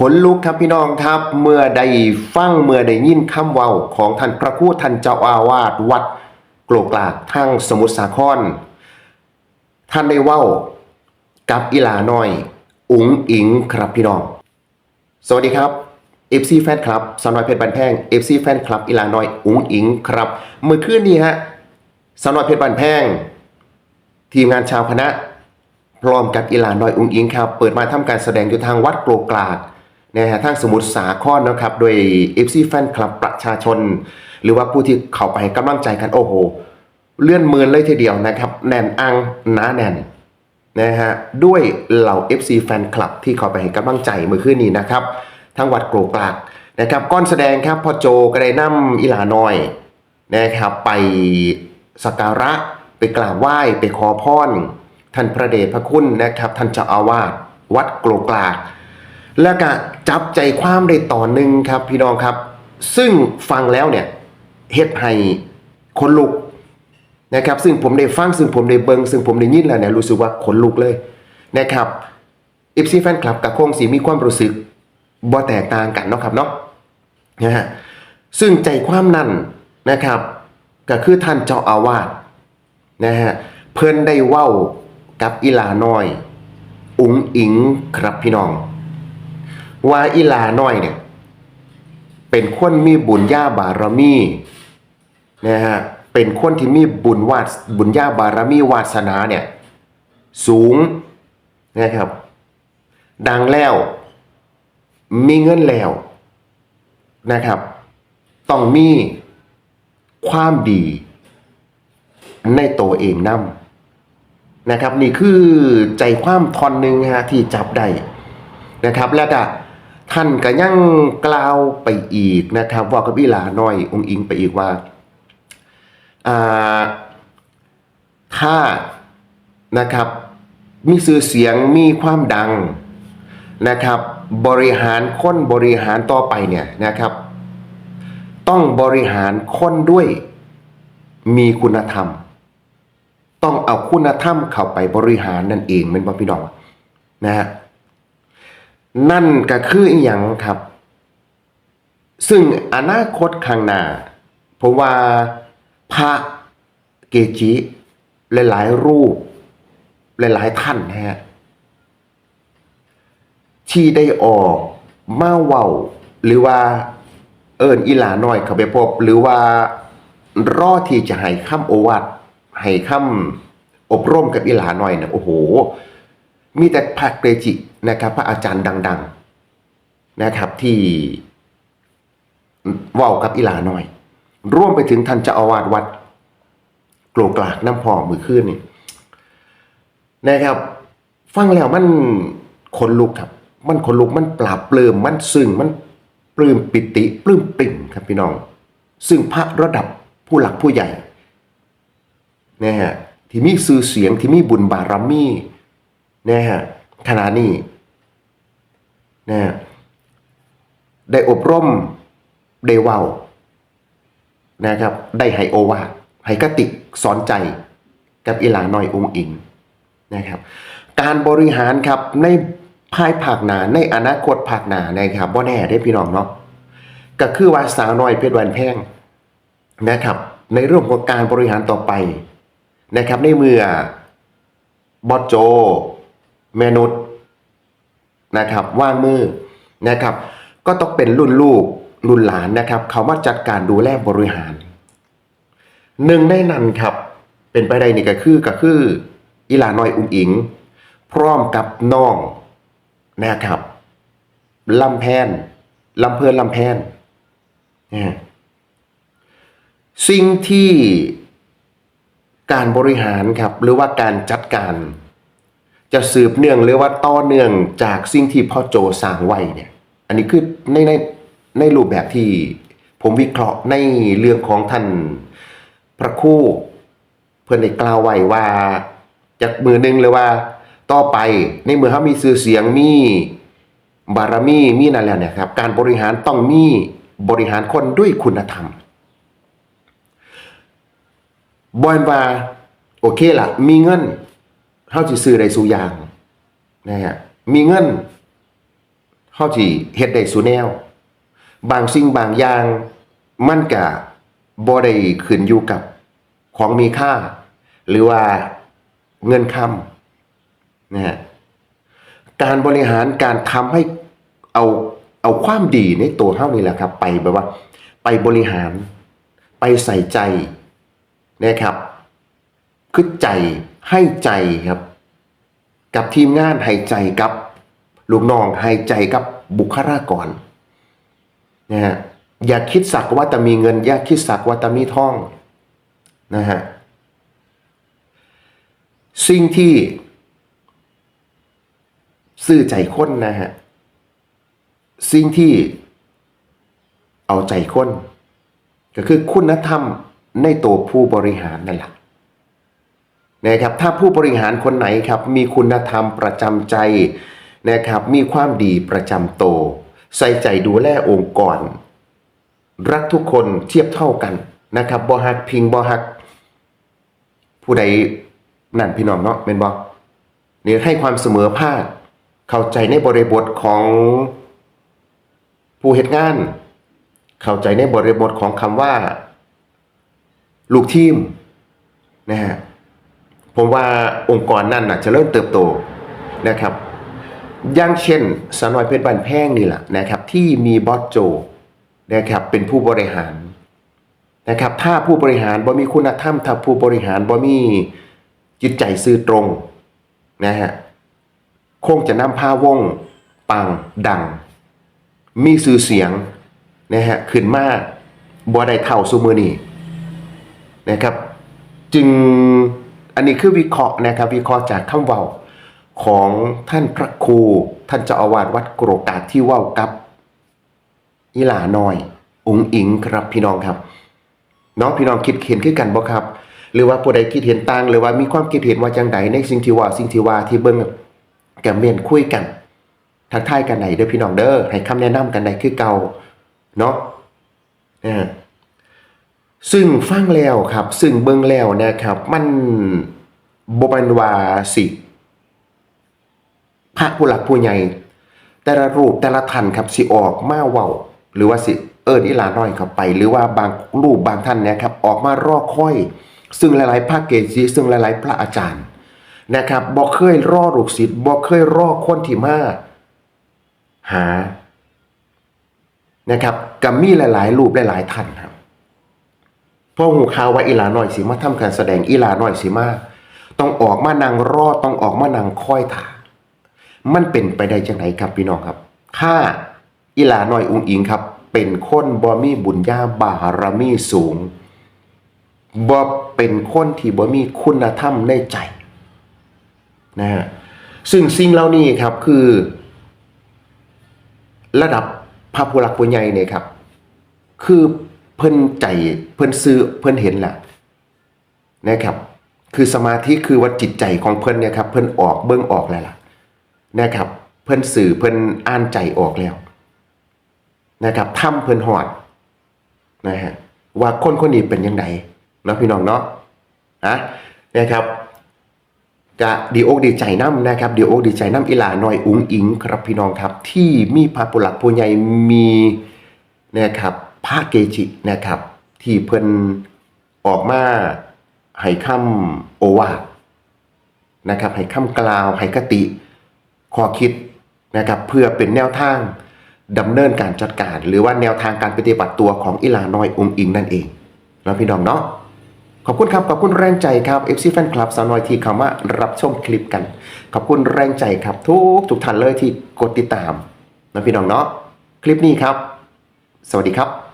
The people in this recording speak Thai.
ขนลุกครับพี่น้องครับ เมื่อได้ฟังเมื่อได้ยินคำเว้าของท่านพระครูท่านเจ้าอาวาสวัดโกลกลากทางสมุทรสาคร ท่านได้เว้ากับอีหลาน้อย อุ๋งอิงครับพี่น้อง สวัสดีครับ FC แฟนคลับสาวน้อยเพชรบันแพง FC แฟนคลับอีหลาน้อย อุ๋งอิงครับ เมื่อคืนนี้ฮะสาวน้อยเพชรบันแพง ทีมงานชาวคณะ พร้อมกับอีหลานน้อยอุงอิงครับ เปิดมาทำการแสดงอยู่ทางวัดโกลกลาก นะฮะทางสมุทรสาครนะครับ โดย FC แฟนคลับประชาชน หรือว่าผู้ที่เข้าไปกำลังใจกันโอ้โห เลื่อนมือเลยทีเดียวนะครับ แน่นอังหนาแน่นนะฮะด้วยเหล่า FC แฟนคลับที่เข้าไปให้กำลังใจเมื่อคืนนี้นะครับทางวัดโกลกลากนะครับก้อนแสดงครับพ่อโจก็ได้นำอีหลาน้อยนะครับไปสักการะไปกราบไหว้ไปขอพรท่านพระเดชพระคุณนะครับท่านเจ้าอาวาสวัดโกลกลาก แล้วก็จับใจความได้ต่อหนึ่งครับพี่น้องครับ ซึ่งฟังแล้วเนี่ยเฮ็ดให้คนลุกนะครับซึ่งผมได้ฟังซึ่งผมได้เบิงซึ่งผมได้ยินแล้วเนี่ยรู้สึกว่าขนลุกเลยนะครับเอฟซีแฟนคลับกับโคงสีมีความรู้สึกบ่แตกต่างกันเนาะครับเนาะนะฮะซึ่งใจความนั้นนะครับก็คือท่านเจ้าอาวาสนะฮะเพิ่นได้เว้ากับอีหลาน้อย อุ๋งอิงครับพี่น้อง ว่าอีลาน้อยเนี่ย เป็นคนมีบุญญาบารมีนะฮะเป็นคนที่มีบุญวาสบุญญาบารมีวาสนาเนี่ย สูงนะครับ ดังแล้ว มีเงินแล้วนะครับ ต้องมีความดีในตัวเองนํนะครับ นี่คือใจความทอนหนึ่งฮะที่จับได้นะครับ แล้วก็ ท่านก็ยังกล่าวไปอีกนะครับว่ากับอีหลาน้อยองค์อิงไปอีกว่าถ้านะครับมีชื่อเสียงมีความดังนะครับบริหารคนบริหารต่อไปเนี่ยนะครับ ต้องบริหารคนด้วยมีคุณธรรม ต้องเอาคุณธรรมเข้าไปบริหารนั่นเองเป็นบ่พี่น้องนะฮะ นั่นก็คืออีหยังครับ ซึ่งอนาคตข้างหน้าผมว่าพระเกจิหลายๆรูป หลายๆท่านนะฮะที่ได้ออกมาเว้า หรือว่าเอิญอีหลาน้อยเข้าไปพบ หรือว่ารอที่จะให้คำโอวาทให้คำอบรมกับอีหลาน้อยเนี่ยโอ้โห มีแต่พระเกจินะครับ พระอาจารย์ดัง ๆนะครับ ที่ว้ากับอีหลาน้อย ร่วมไปถึงท่านเจ้าอาวาสวัดโกลกลากน้ำพองมือขึ้นนี่นะครับ ฟังแล้วมันขนลุกครับ มันขนลุกมันปราบเปลิมมันซึ้งมันปลื้มปิติปลื้มปิ่มครับพี่น้อง ซึ่งพระระดับผู้หลักผู้ใหญ่นะฮะที่มีสื่อเสียงที่มีบุญบารมี นะฮะขณะนี้นะฮะได้อบรมได้เว้านะครับ ได้ให้โอวาทให้กติกสอนใจกับอีหลาน้อยองค์อิงนะครับ การบริหารครับในภายภาคหนาในอนาคตภาคหนานะครับบ่แน่ได้พี่น้องเนาะก็คือว่าสาวน้อยเพชรวันแพงนะครับ ในเรื่องของการบริหารต่อไปนะครับ ในเมื่อบอสโจ แมนุษย์นะครับว่างมือนะครับ ก็ต้องเป็นรุ่นลูกรุ่นหลานนะครับ เขามาจัดการดูแลบริหารหนึ่งในนั้นครับ เป็นไปได้นี่ก็คือก็คืออีลาน้อยอุ้งอิง พร้อมกับน้องนะครับลำแพนลำเพลินลำแพนสิ่งที่การบริหารครับหรือว่าการจัดการ จะสืบเนื่องหรือว่าต่อเนื่องจากสิ่งที่พ่อโจสร้างไว้เนี่ย อันนี้คือในในในรูปแบบที่ผมวิเคราะห์ในเรื่องของท่านพระคู่ เพื่อนได้กล่าวไว้ว่าจากมือหนึ่งเลยว่า ต่อไปในเมื่อเขามีชื่อเสียงมีบารมีมีนั่นแล้วเนี่ยครับ การบริหารต้องมีบริหารคนด้วยคุณธรรมบอนว่า โอเคล่ะมีเงิน เขาจะซื้อได้สูอย่างนะฮะมีเงินเฮาสิเฮ็ดได้สู่แนว บางสิ่งบางอย่างมันก็บ่ได้ขึ้นอยู่กับของมีค่า หรือว่าเงินคำนะฮะการบริหารการทำให้เอาเอาความดีในตัวเฮานี่แหละครับ ไปแบบว่า ไปบริหารไปใส่ใจนะครับคือใจ ให้ใจครับ กับทีมงานให้ใจกับลูกน้องให้ใจกับบุคลากรนะฮะอย่าคิดสักว่าแต่มีเงิน อย่าคิดสักว่าแต่มีทองนะฮะสิ่งที่ซื่อใจคนนะฮะสิ่งที่เอาใจคน ก็คือคุณธรรมในตัวผู้บริหารนั่นแหละ นะครับถ้าผู้บริหารคนไหนครับมีคุณธรรมประจำใจนะครับมีความดีประจำโต ใส่ใจดูแลองค์กร รักทุกคนเทียบเท่ากันนะครับบ่ฮักพิงบ่ฮัก ผู้ใดนั่นพี่น้องเนาะเป็นบ่นี่ให้ความเสมอภาคเข้าใจในบริบทของผู้เหตุงาน เข้าใจในบริบทของคำว่า ลูกทีมนะฮะ ผมว่าองค์กรนั่นน่ะจะเริ่มเติบโตนะครับอย่างเช่นสนอยเพชรบันแพงนี่แหละนะครับที่มีบอสโจนะครับเป็นผู้บริหารนะครับถ้าผู้บริหารบ่มีคุณธรรมถ้าผู้บริหารบ่มีจิตใจซื่อตรงนะฮะคงจะนำพาวงปังดัง มีสื่อเสียงนะฮะขึ้นมาบ่ได้เท่าซุมือนี้นะครับ จึง อันนี้คือวิเคราะห์นะครับวิเคราะห์จากคำเว้าของท่านพระครูท่านเจ้าอาวาสวัดโกรกาที่เว้ากับอีหลาน้อย องค์อิงครับพี่น้องครับน้องพี่น้องคิดเห็นคือกันบ่ครับ หรือว่าผู้ใดคิดเห็นต่าง หรือว่ามีความคิดเห็นว่าจังใดในสิ่งที่ว่าสิ่งที่ว่าที่เบิ่งแกมเมนคุยกันทักทายกันไหนเด้อพี่น้องเด้อให้คำแนะนำกันได้คือเก่าเนาะนะฮะ ซึ่งฟังแล้วครับ ซึ่งเบิ่งแล้วนะครับ มันบ่ม่นว่าสิพระผู้หลักผู้ใหญ่ แต่ละรูปแต่ละท่านครับสิออกมาเว้าหรือว่าสิเอิ้นอีหลาน้อยเข้าไป หรือว่าบางรูปบางท่านเนะครับ ออกมารอค่อย ซึ่งหลายๆภาคเกจิซึ่งหลาย ๆ พระอาจารย์นะครับบ่เคยรอลูกศิษย์บ่เคยรอคนที่มาหานะครับก็มีหลาย ๆ รูปหลาย ๆ ท่าน พอหูข่าวว่าอีหลาน้อยสิมาทำการแสดงอีหลาน้อยสิมาต้องออกมานั่งรอต้องออกมานั่งคอยถามันเป็นไปได้จังไดครับพี่น้องครับถ้าอีหลาน้อยอุงอิงครับ เป็นคนบ่มีบุญญาบารมีสูงบ่เป็นคนที่บ่มีคุณธรรมในใจนะฮะซึ่งสิ่งเหล่านี้ครับคือ ระดับพระผู้หลักผู้ใหญ่เนี่ยครับ คือ เพิ่นใจเพิ่นซื้อเพิ่นเห็นแหละนะครับ คือสมาธิคือว่าจิตใจของเพิ่นเนี่ยครับเพิ่นออกเบื้องออกแล้วล่ะนะครับ เพิ่นสื่อเพิ่นอ่านใจออกแล้ว นะครับทำเพิ่นหอดนะฮะว่าคนคนนี้เป็นยังไงเนาะพี่น้องเนาะอะนะครับกะดีอกดีใจน้ำนะครับดีอกดีใจน้ำอีหลาหน่อยอุ๋งอิงครับพี่น้องครับ ที่มีพระปุลักผู้ใหญ่มีนะครับ พระเกจินะครับ ที่เพิ่นออกมาให้คำโอวาทนะครับให้คำกล่าวให้คติข้อคิดนะครับเพื่อเป็นแนวทางดำเนินการจัดการ หรือว่าแนวทางการปฏิบัติตัวของอิลาน้อยองค์อิงนั่นเองแล้วพี่น้องเนาะขอบคุณครับ ขอบคุณแรงใจครับ FC Fan Club สาวน้อยที่เข้ามารับชมคลิปกัน ขอบคุณแรงใจครับทุกทุกท่านเลยที่กดติดตามนะพี่น้องเนาะคลิปนี้ครับ สวัสดีครับ